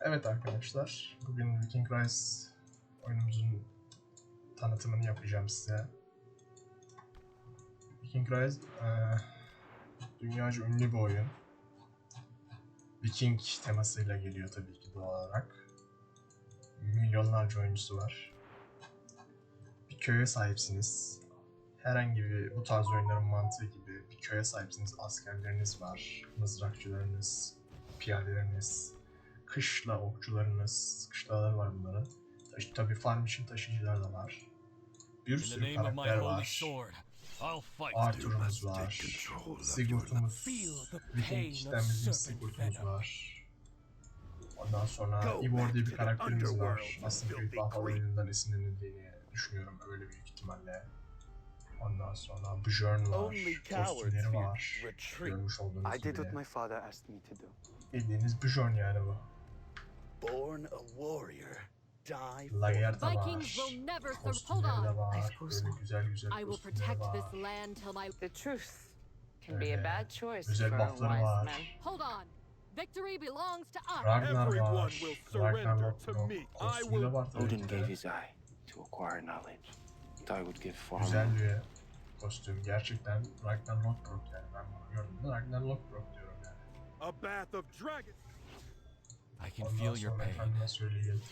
Evet arkadaşlar, bugün Viking Rise oyunumuzun tanıtımını yapacağım size. Viking Rise eee dünyaca ünlü bir oyun. Viking temasıyla geliyor tabii ki doğal olarak. Milyonlarca oyuncusu var. Bir köye sahipsiniz. Herhangi bir bu tarz oyunların mantığı gibi bir köye sahipsiniz. Askerleriniz var, mızrakçılarınız, piyadeleriniz, kışla okçularınız, kışlalar var bunların. Taş, tabii farm için taşıyıcılar da var. Bir sürü karakter var. Arthur'umuz var. Pain Viking'den Sigurt'umuz venom. var. Ondan sonra Ivor diye bir karakterimiz var. Aslında creep. oyunundan esinlenildiğini düşünüyorum öyle büyük ihtimalle. Ondan sonra Björn var. Kostümleri var. Görmüş olduğunuz gibi. Bildiğiniz Björn yani bu. Born a warrior, die for Lagerta var. Vikings will never sur- Hold Kostümleri de on. var. I suppose Böyle güzel güzel I will kostümleri protect var. this land till my. The truth can be Öyle a bad choice güzel for a buffları wise man. Hold on. Victory belongs to us. Ragnar Everyone var. will surrender Ragnarok to me. I Kostümü will- de Odin gave his eye to acquire knowledge. And I would give far Güzel more. bir kostüm. Gerçekten Ragnar Lothbrok yani. Ben bunu gördüğümde Ragnar Lothbrok diyorum yani. a bath of dragons. I can Ondan feel your sonra pain. söyleyeyim.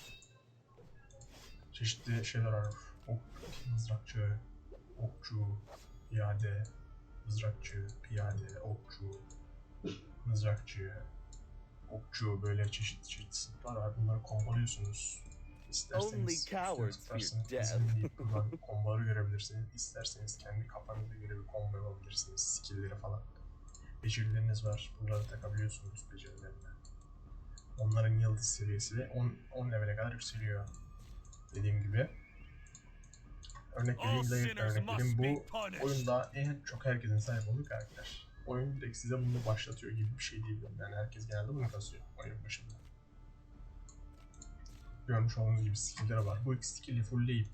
Çeşitli şeyler var. Ok, mızrakçı, okçu, piyade, mızrakçı, piyade, okçu, mızrakçı, okçu böyle çeşitli çeşitli sınıflar var. Bunları komboluyorsunuz. Only İsterseniz cowards fear death. komboları görebilirsiniz. İsterseniz kendi kafanıza göre bir combo yapabilirsiniz. Skill'leri falan. Becerileriniz var. Bunları takabiliyorsunuz becerilerine. Onların yıldız seviyesi 10, 10 level'e kadar yükseliyor. Dediğim gibi. Örnek vereyim, sinners örnek vereyim. Bu oyunda en çok herkesin sahip olduğu karakter. Oyun direkt size bunu başlatıyor gibi bir şey değil. Yani herkes genelde bunu kasıyor oyun başında. Görmüş olduğunuz gibi skill'leri var. Bu iki skill'i fullleyip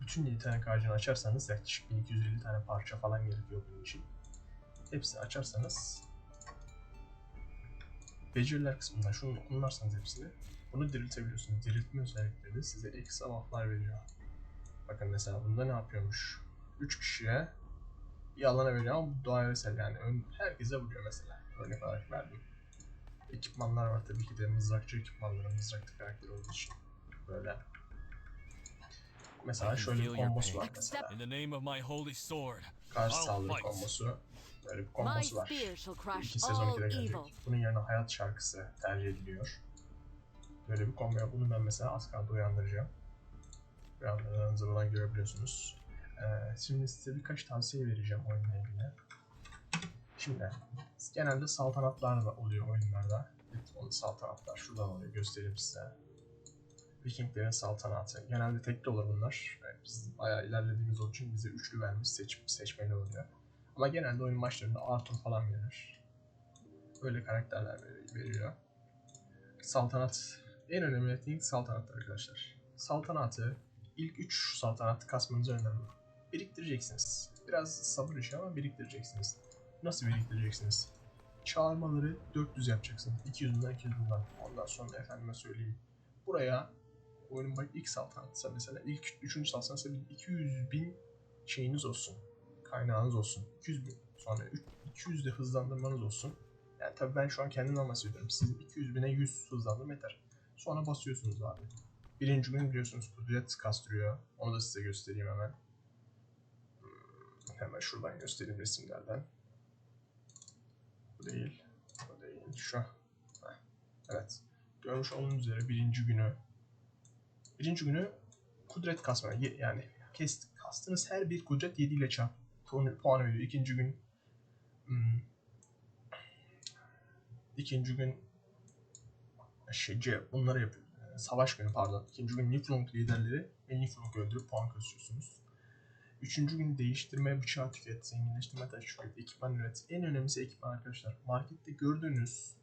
bütün yetenek ağacını açarsanız yaklaşık 1250 tane parça falan gerekiyor bunun için. Hepsini açarsanız beceriler kısmından şunu kullanırsanız hepsini bunu diriltebiliyorsunuz. Diriltme özellikleri de size ekstra buff'lar veriyor. Bakın mesela bunda ne yapıyormuş? 3 kişiye bir alana veriyor ama bu özel yani ön, herkese vuruyor mesela. Örnek olarak verdim. Ekipmanlar var tabii ki de mızrakçı ekipmanları, mızraklı karakteri olduğu için. Böyle. Mesela şöyle bir kombosu var mesela. In the name of my holy sword, Karşı saldırı kombosu. Böyle bir kombosu var. İki sezon 2'de gelecek. Bunun yerine hayat şarkısı tercih ediliyor. Böyle bir kombo. Bunu ben mesela Asgard'da uyandıracağım. Uyandırdığınızda buradan görebiliyorsunuz. Ee, şimdi size birkaç tavsiye vereceğim oyunla ilgili. Şimdi genelde saltanatlar da oluyor oyunlarda. Onun saltanatlar şuradan oluyor göstereyim size. Vikinglerin saltanatı. Genelde tekli olur bunlar. Evet, Biz bayağı ilerlediğimiz olduğu için bize üçlü vermiş seç, seçmeli oluyor. Ama genelde oyun maçlarında Arthur falan verir. Böyle karakterler ver- veriyor. Saltanat en önemli etkinlik saltanat arkadaşlar. Saltanatı ilk 3 saltanatı kasmanızı önemli. Biriktireceksiniz. Biraz sabır işi ama biriktireceksiniz. Nasıl biriktireceksiniz? Çağırmaları 400 yapacaksınız. 200'ünden 200'ünden. Ondan sonra efendime söyleyeyim. Buraya oyunun bak ilk saltanatsa mesela ilk 3. saltanatsa bir 200 bin şeyiniz olsun kaynağınız olsun. 200 bin. Sonra üç- 200 de hızlandırmanız olson. Yani tabii ben şu an kendimden bahsediyorum. Sizin 200 bine 100 hızlandırma yeter. Sonra basıyorsunuz abi. Birinci gün biliyorsunuz kudret kastırıyor. Onu da size göstereyim hemen. Hmm, Hemen şuradan göstereyim resimlerden. Bu değil. Bu değil. Şu. Heh. Evet. Görmüş olduğunuz üzere birinci günü birinci günü kudret kasma. Yani kes, kastınız her bir kudret 7 ile çarp. Puan, veriyor. İkinci gün hmm, ikinci gün şey, bunları yapıyor. Ee, Savaş günü pardon. İkinci gün Niflung liderleri ve Niflung'u öldürüp puan kasıyorsunuz. Üçüncü gün değiştirme bıçağı tüket, zenginleştirme taşı tüket, ekipman üret. En önemlisi ekipman arkadaşlar. Markette gördüğünüz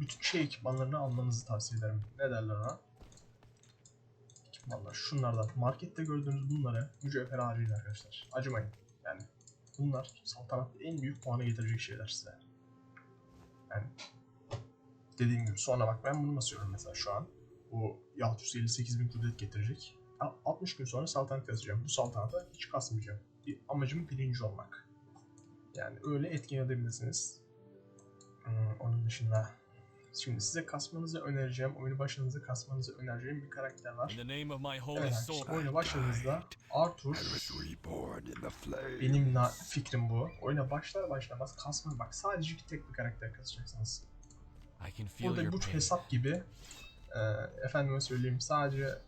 bütün şey ekipmanlarını almanızı tavsiye ederim. Ne derler ona? ekipmanlar. Şunlardan. Markette gördüğünüz bunları mücevher harcayın arkadaşlar. Acımayın. Yani bunlar saltanatta en büyük puanı getirecek şeyler size. Yani Dediğim gibi sonra bak ben bunu basıyorum mesela şu an. Bu 658 bin kudret getirecek. A- 60 gün sonra saltanat kasacağım. Bu saltanata hiç kasmayacağım. Bir, amacım birinci olmak. Yani öyle etkin edebilirsiniz. Hmm, onun dışında şimdi size kasmanızı önereceğim, oyunu başınıza kasmanızı önereceğim bir karakter var. In the name of my holy Evet, sword. oyuna başladığınızda Arthur benim na- fikrim bu. Oyuna başlar başlamaz kasma bak sadece tek bir karakter kasacaksınız. I can feel Burada bu hesap gibi e, efendime söyleyeyim sadece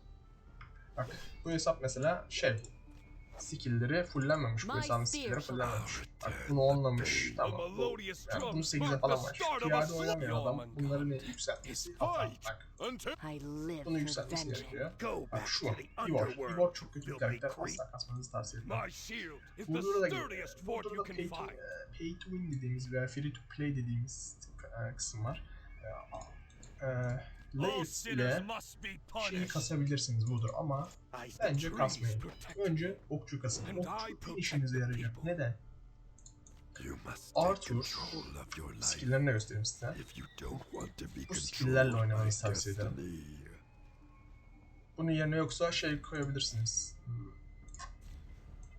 bak bu hesap mesela şey skill'leri fullenmemiş bu hesabın skill'leri fullenmemiş. Bak bunu onlamış tamam bu, yani bunu drums 8'e mark falan var. Piyade oynamayan adam man. bunları ne yükseltmesi hata bak bunu yükseltmesi gerekiyor. go Bak şu var. Ivor. Ivor çok kötü bir karakter. Asla kasmanızı tavsiye etmem. Burada da fort burada da pay to, e, pay to win dediğimiz veya free to play dediğimiz e, kısım var. E, e, sinners ile şeyi kasabilirsiniz budur ama bence kasmayın. Önce okçu kasın. Okçu işinize yarayacak. Neden? Arthur skill'lerini göstereyim size. Bu skill'lerle oynamanızı tavsiye ederim. Bunun yerine yoksa şey koyabilirsiniz. Hmm.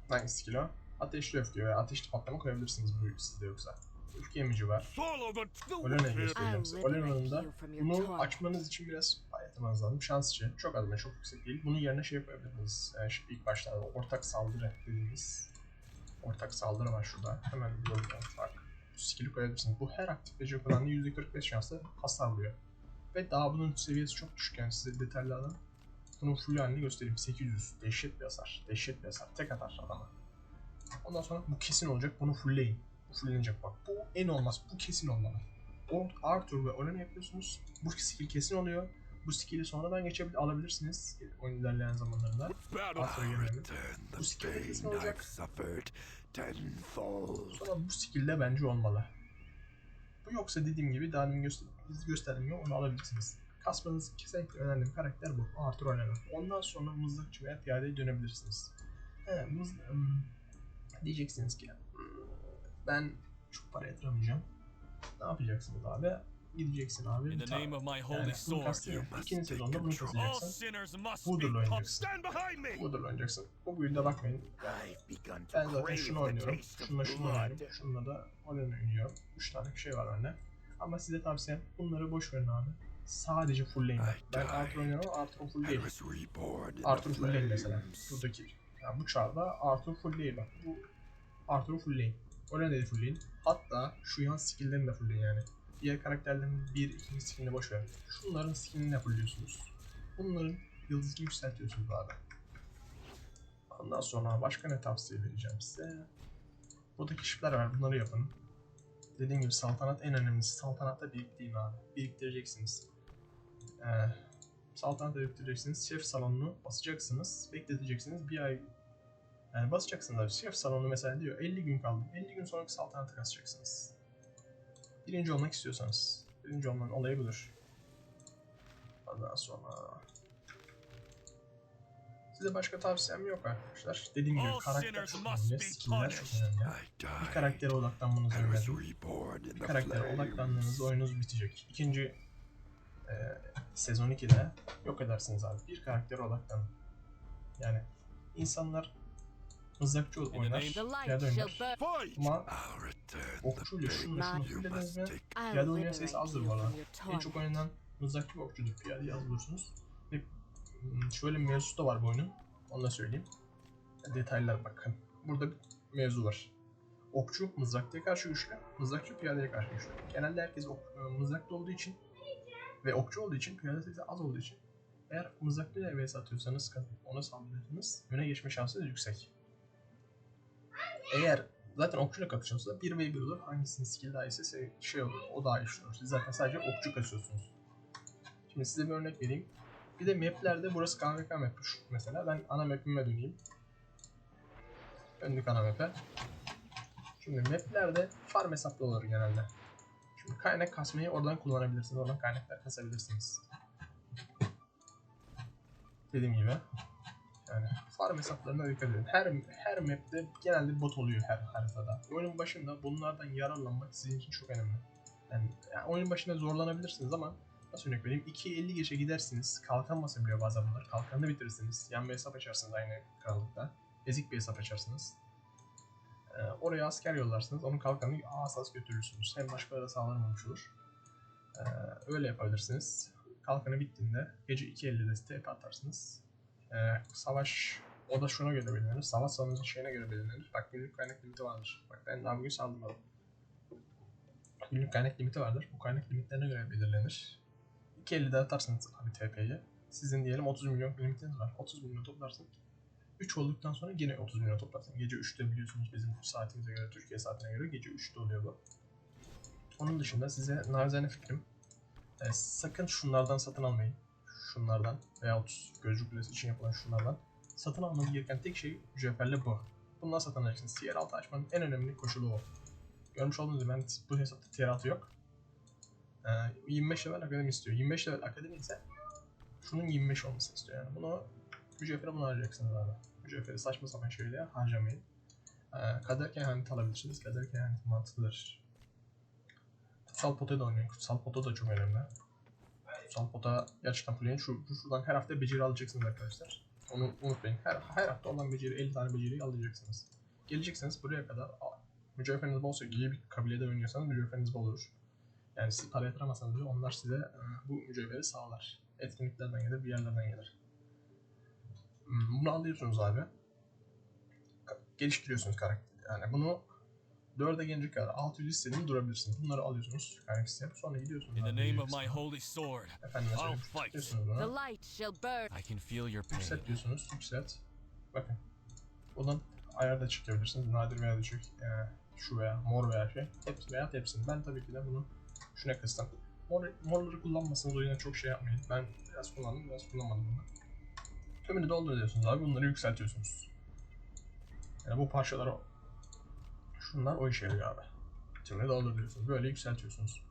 Hangi skill o? Ateşli öfke veya ateşli patlama koyabilirsiniz bu sizde yoksa. Öfke emici var. Wind. göstereceğim your bunu açmanız için biraz bayatmanız lazım. Şans için. Çok az çok yüksek değil. Bunun yerine şey yapabilirsiniz. Yani şu ilk başta ortak saldırı dediğimiz ortak saldırı var şurada. Hemen bir bak. Bu skill'i koyabilirsiniz. Bu her aktifleyici kullandığı %45 şansla hasar alıyor. Ve daha bunun seviyesi çok düşük yani size detaylı alalım. Bunun full halini göstereyim. 800. Dehşet bir hasar. Dehşet bir hasar. Tek atar adama. Ondan sonra bu kesin olacak. Bunu fullleyin. Bu fulllenecek bak. Bu en olmaz. Bu kesin olmalı. O Arthur ve Olen'i yapıyorsunuz. Bu skill kesin oluyor. Bu skill'i sonradan geçebilir, alabilirsiniz oyun ilerleyen zamanlarında. Arthur'a gelelim. Bu skill kesin olacak. Sonra bu skill de bence olmalı. Bu yoksa dediğim gibi daha demin göster gösterdiğim onu alabilirsiniz. Kasmanız kesinlikle önemli bir karakter bu. Arthur Olen'i. Ondan sonra mızrakçı veya piyadeye dönebilirsiniz. He, mız diyeceksiniz ki ben çok para yatıramayacağım. Ne yapacaksınız abi? Gideceksin abi. In the name of my holy bunu sword. kastediyorum. You must İkinci sezonda bunu Budur'la be oynayacaksın. Budur'la oynayacaksın. Bu build'e bakmayın. Yani ben zaten şunu oynuyorum. Şununla şunu oynuyorum. Şununla da Olen oynuyorum. 3 tane şey var bende. Ama size tavsiyem bunları boş verin abi. Sadece fullleyin. Ben Arthur oynuyorum ama Arthur full değil. Arthur full değil mesela. Buradaki. Yani bu çarda Arthur full değil bak. Bu fullleyin. Olen'i de fullleyin. Hatta şu yan skill'lerini de fullleyin yani. Diğer karakterlerin bir ikinci skillini boş verin. Şunların skillini de fullliyorsunuz. Bunların yıldızını yükseltiyorsunuz abi. Ondan sonra başka ne tavsiye vereceğim size? Buradaki şifler var bunları yapın. Dediğim gibi saltanat en önemlisi. Saltanatta biriktirin abi. Biriktireceksiniz. Ee, saltanatta biriktireceksiniz. Şef salonunu basacaksınız. Bekleteceksiniz. Bir ay yani basacaksınız abi. Şef salonu mesela diyor 50 gün kaldı. 50 gün sonraki saltanatı kasacaksınız. Birinci olmak istiyorsanız. Birinci olmanın olayı budur. Ondan sonra Size başka tavsiyem yok arkadaşlar. Dediğim gibi karakter çok önemli, be skill'ler çok önemli. Bir karaktere odaklanmanızı I was öneririm. reborn in Bir karaktere flames. odaklandığınızda oyununuz bitecek. İkinci e, sezon 2'de yok edersiniz abi. Bir karaktere odaklanın. Yani insanlar mızrakçı oynar, piyade oynar. Ama okçuyla şunla şunu take I Piyade oynayan sayısı azdır bu arada. En çok oynanan mızrakçı ve okçudur. Piyade az bulursunuz. Ve şöyle bir mevzusu da var bu oyunun. Onu da söyleyeyim. Detaylar bakın. Burada bir mevzu var. Okçu mızraklıya karşı güçlü, mızrakçı piyadeye karşı güçlü. Genelde herkes ok, e, mızraklı olduğu için ve okçu olduğu için, piyade sayısı az olduğu için eğer mızraklıyla vs atıyorsanız, ona saldırırsanız öne geçme şansı yüksek. Eğer zaten okçuyla kapışıyorsanız 1 ve 1 olur. Hangisinin skill daha iyiyse şey- olur. O daha iyi olur. Siz zaten sadece okçu kasıyorsunuz. Şimdi size bir örnek vereyim. Bir de maplerde burası KVK map mesela. Ben ana map'ime döneyim. Döndük ana map'e. Şimdi maplerde farm hesaplı olur genelde. Şimdi kaynak kasmayı oradan kullanabilirsiniz. Oradan kaynaklar kasabilirsiniz. Dediğim gibi. Yani farm hesaplarına dikkat edin. Her, her map'te genelde bot oluyor her haritada. Oyunun başında bunlardan yararlanmak sizin için çok önemli. Yani, yani oyun başında zorlanabilirsiniz ama nasıl örnek vereyim 2.50 geçe gidersiniz. Kalkan basabiliyor bazen bunlar. Kalkanını bitirirsiniz. Yan bir hesap açarsınız aynı krallıkta. Ezik bir hesap açarsınız. Ee, oraya asker yollarsınız. Onun kalkanını asas götürürsünüz. Hem başkaları da sağlanmamış olur. Ee, öyle yapabilirsiniz. Kalkanı bittiğinde gece 2.50'de TP atarsınız. Ee, savaş o da şuna göre belirlenir. Savaş salonunun şeyine göre belirlenir. Bak günlük kaynak limiti vardır. Bak ben daha bugün saldırmadım. Günlük kaynak limiti vardır. Bu kaynak limitlerine göre belirlenir. 2.50'de atarsınız abi TP'yi. Sizin diyelim 30 milyon limitiniz var. 30 milyon toplarsın. 3 olduktan sonra yine 30 milyon toplarsın. Gece 3'te biliyorsunuz bizim saatimize göre, Türkiye saatine göre gece 3'te oluyor bu. Onun dışında size narizane fikrim. e, sakın şunlardan satın almayın. Şunlardan veyahut gözcü kulesi için yapılan şunlardan. Satın almanız gereken tek şey mücevherle bu. Bundan satın alacaksınız. Tier 6 açmanın en önemli koşulu o. Görmüş olduğunuz gibi ben bu hesapta tier 6 yok. Ee, 25 level akademi istiyor. 25 level akademi ise şunun 25 olmasını istiyor yani. Bunu mücevhere bunu harcayacaksınız abi. Mücevheri saçma sapan şeyle harcamayın. Ee, kader kehaneti alabilirsiniz. Kader kehaneti mantıklıdır. Kutsal pota da oynayın. Kutsal pota da çok önemli. Kutsal pota gerçekten fulleyin. Şu, şuradan her hafta beceri alacaksınız arkadaşlar. Onu unutmayın. Her, her hafta olan beceri 50 tane beceriyi alacaksınız. Geleceksiniz buraya kadar mücevheriniz bolsa iyi bir kabilede oynuyorsanız mücevheriniz bol olur. Yani siz para yatıramazsanız bile onlar size e, bu mücevheri sağlar. Etkinliklerden gelir, bir yerlerden gelir. Hmm, Bunu alıyorsunuz abi. Geliştiriyorsunuz karakter. Yani bunu 4'e gelince kadar 600 istediğini durabilirsiniz. Bunları alıyorsunuz karakter sistemi. Sonra gidiyorsunuz. In the name of my holy sword, I'll fight. The light shall burn. I can feel your pain. Yükselt diyorsunuz. Yükselt. Bakın. Buradan ayarda çıkabilirsiniz. Nadir veya düşük. Yani şu veya mor veya şey. Hepsi veya hepsini. Ben tabii ki de bunu şuna kıstım. Mor, morları kullanmasanız oyuna çok şey yapmayın. Ben biraz kullandım, biraz kullanmadım bunu. Tümünü dolduruyorsunuz abi. Bunları yükseltiyorsunuz. Yani bu parçalar o. Şunlar o işe yarıyor abi. Tümünü dolduruyorsunuz. Böyle yükseltiyorsunuz.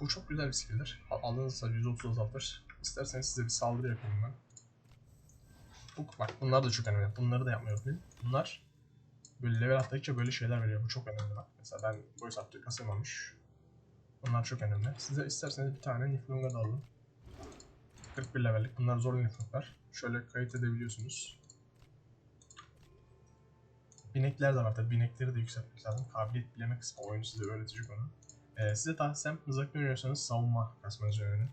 Bu çok güzel bir skill'dir. Al- Aldığınız sayı 130 azaltır. İsterseniz size bir saldırı yapayım ben. Bu, bak bunlar da çok önemli. Bunları da yapmayı unutmayın. Bunlar böyle level atladıkça böyle şeyler veriyor. Bu çok önemli bak. Mesela ben boy sattığı kasamamış. Bunlar çok önemli. Size isterseniz bir tane Niflung'a da alın. 41 levellik. Bunlar zor Niflung'lar. Şöyle kayıt edebiliyorsunuz. Binekler de var tabi. Binekleri de yükseltmek lazım. Kabiliyet bileme kısmı oyunu size öğretecek onu. Ee, size tavsiyem mızraklı oynuyorsanız savunma kasmanızı öğrenin.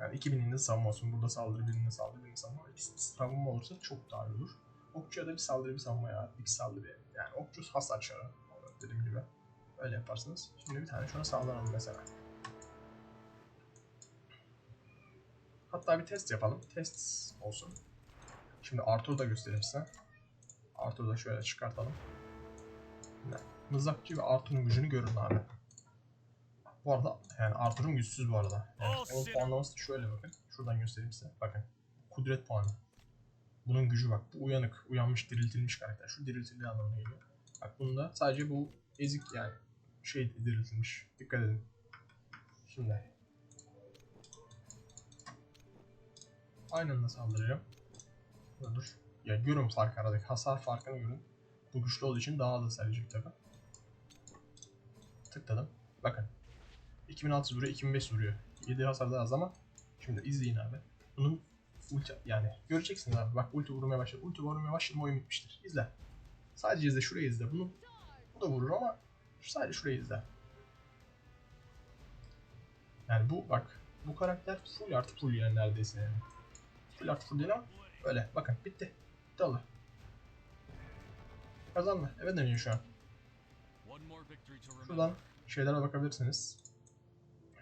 Yani iki bininde savunma olsun. Burada saldırı, birinde saldırı, birinde savunma. İkisi savunma olursa çok daha iyi olur. Okçuya da bir saldırı, bir savunma ya. İki saldırı. Yani okçu hasar çarı. Dediğim gibi. Öyle yaparsınız. Şimdi bir tane şuna saldıralım mesela. Hatta bir test yapalım. Test olsun. Şimdi Arthur'u da göstereyim size. Arthur'u da şöyle çıkartalım. Mızrakçı ve Arthur'un gücünü görün abi. Bu arada yani Arthur'un güçsüz bu arada. Yani Oh, onun puanlaması da şöyle bakın. Şuradan göstereyim size. Bakın. Kudret puanı. Bunun gücü bak. Bu uyanık, uyanmış, diriltilmiş karakter. Şu diriltildiği anlamına geliyor. Bak bunda sadece bu ezik yani şey diriltilmiş. Dikkat edin. Şimdi. Aynı anda saldıracağım. Dur. Ya görün fark aradaki hasar farkını görün. Bu güçlü olduğu için daha da sayacak tabi. Tıkladım. Bakın. 2600 vuruyor, 2500 vuruyor. 7 hasar daha az ama şimdi izleyin abi. Bunun ulti yani göreceksiniz abi. Bak ulti vurmaya başladı. Ulti vurmaya başladı oyun bitmiştir. İzle. Sadece izle. Şurayı izle. Bunu bu da vurur ama sadece şurayı izle. Yani bu bak bu karakter full artı full yani neredeyse yani. Full artı full değil ama öyle bakın bitti. Oldu. Kazandı. Eve dönüyor şu an. Şuradan şeylere bakabilirsiniz.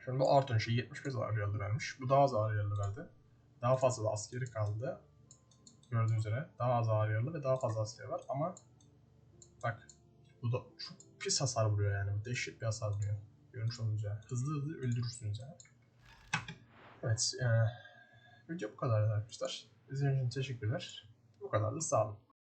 Şimdi bu Arthur'un şey 75 zarar yerli vermiş. Bu daha az zarar yerli verdi. Daha fazla da askeri kaldı. Gördüğünüz üzere daha az ağır yaralı ve daha fazla askeri var ama bak bu da çok pis hasar vuruyor yani. Bu dehşet bir hasar vuruyor. Görmüş olduğunuz üzere. Hızlı hızlı öldürürsünüz yani. Evet. eee video bu kadar arkadaşlar. İzlediğiniz için teşekkürler. Bu kadar da sağ olun.